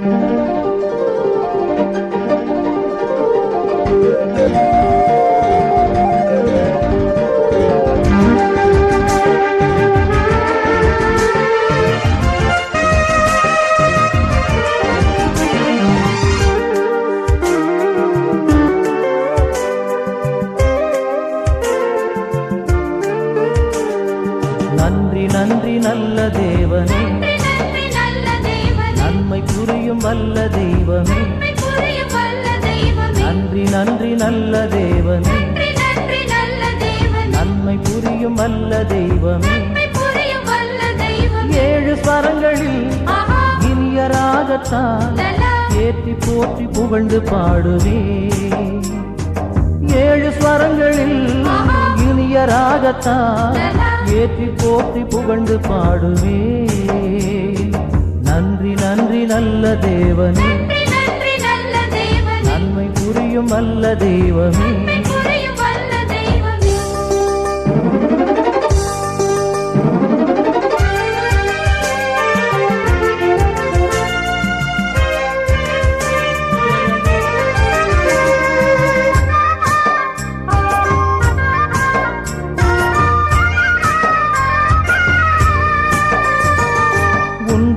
நன்றி நன்றி நல்ல தேவனே. நல்ல தேவனே. நன்மை புரியும் வல்ல தெய்வமே. ஏழு ஸ்வரங்களில் இனிய ராகத்தான் ஏற்றி போற்றி புகழ்ந்து பாடுவே ஏழு ஸ்வரங்களில் இனிய ராகத்தான் ஏற்றி போற்றி புகழ்ந்து பாடுவே நன்றி நன்றி நல்ல தேவனே. வல்ல தெய்வமே.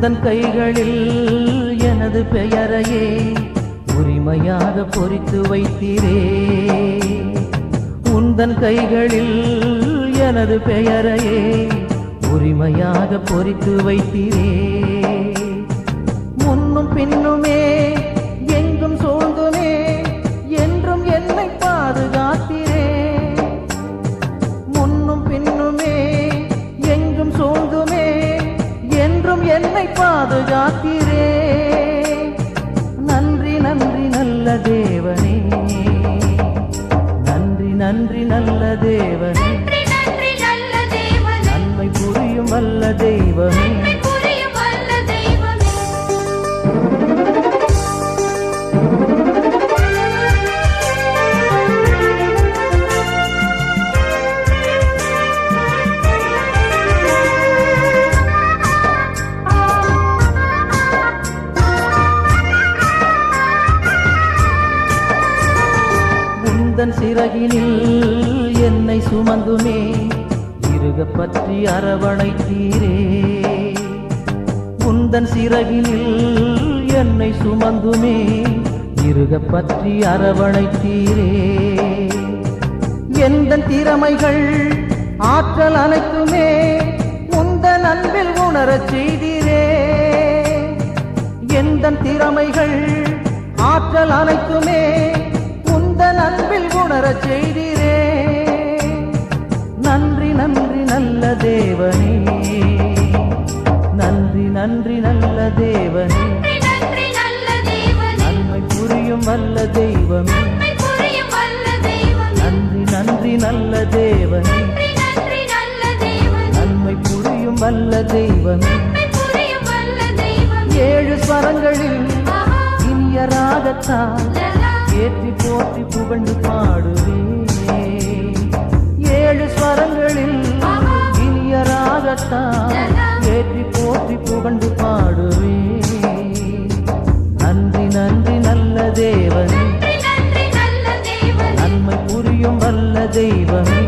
தன் கைகளில் எனது பெயரையே உரிமையாக பொறித்து வைத்தீரே. உந்தன் கைகளில் எனது பெயரையே உரிமையாக பொறித்து வைத்தீரே. முன்னும் பின்னுமே எங்கும் சூழ்ந்துமே என்றும் என்னை பாதுகாத்தீரே. முன்னும் பின்னுமே எங்கும் சூழ்ந்துமே என்றும் என்னை பாதுகாத்தீர். நன்றி நல்ல தேவனே. நன்மை புரியும் வல்ல தெய்வமே. சிறகினில் என்னை சுமந்துமே. இருக பற்றி அரவணைத்தீரே. உந்தன் சிறகினில் என்னை சுமந்துமே. இருக பற்றி அரவணைத்தீரே. எந்த திறமைகள் ஆற்றல் அனைத்துமே உந்தன் அன்பில் உணரச் செய்தீரே. எந்த திறமைகள் ஆற்றல் அனைத்துமே உந்தன் அன்பில் செய்தீரே. நன்றி நன்றி நல்ல தேவனே. நன்றி நன்றி நல்ல தேவனே. நன்மை புரியும் வல்ல தெய்வமே. நன்றி நன்றி நல்ல தேவனே. நன்மை புரியும் வல்ல தெய்வமே. நன்மை புரியும் வல்ல தெய்வமே. ஏழு ஸ்வரங்களில் ஆஹா. இனிய தாத்தா ஏற்றி போற்றி புகழ்ந்து பாடுவே. நன்றி நன்றி நல்ல தேவன். நன்மை புரியும் வல்ல தெய்வமே.